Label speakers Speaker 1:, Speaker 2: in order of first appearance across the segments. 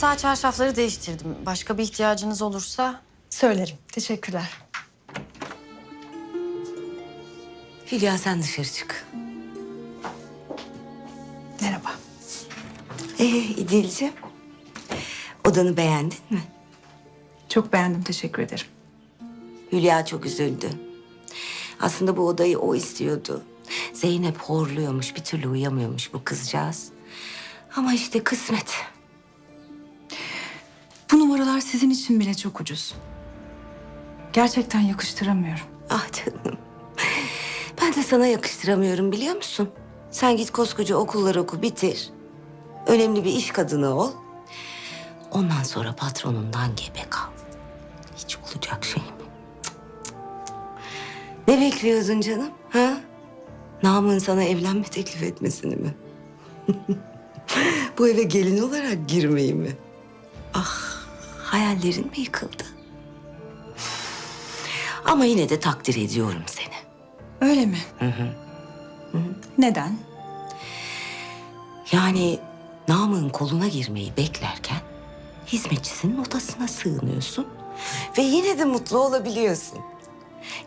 Speaker 1: yatağı çarşafları değiştirdim. Başka bir ihtiyacınız olursa
Speaker 2: Söylerim. Teşekkürler.
Speaker 3: Hülya sen dışarı çık.
Speaker 2: Merhaba.
Speaker 3: Ee İdil'ciğim. Odanı beğendin mi?
Speaker 2: Çok beğendim. Teşekkür ederim.
Speaker 3: Hülya çok üzüldü. Aslında bu odayı o istiyordu. Zeynep horluyormuş, bir türlü uyuyamıyormuş bu kızcağız. Ama işte kısmet.
Speaker 2: Bu numaralar sizin için bile çok ucuz. Gerçekten yakıştıramıyorum.
Speaker 3: Ah canım. Ben de sana yakıştıramıyorum biliyor musun? Sen git koskoca okulları oku, bitir. Önemli bir iş kadını ol. Ondan sonra patronundan gebe kal. Hiç olacak şey mi? Ne bekliyordun canım? Ha? Namık'ın sana evlenme teklif etmesini mi? Bu eve gelin olarak girmeyi mi? Ah, hayallerin mi yıkıldı? Ama yine de takdir ediyorum seni.
Speaker 2: Öyle mi? Neden?
Speaker 3: Yani Namık'ın koluna girmeyi beklerken hizmetçisinin odasına sığınıyorsun ve yine de mutlu olabiliyorsun.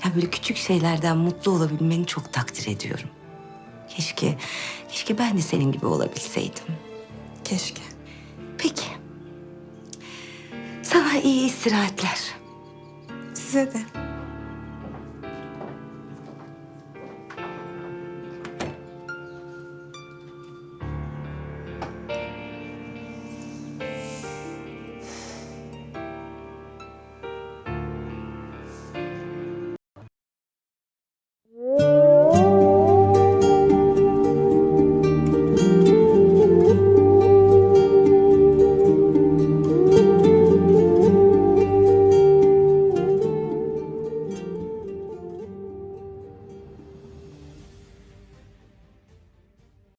Speaker 3: Ya böyle küçük şeylerden mutlu olabilmeni çok takdir ediyorum. Keşke, keşke ben de senin gibi olabilseydim.
Speaker 2: Keşke.
Speaker 3: İyi istirahatler.
Speaker 2: Size de.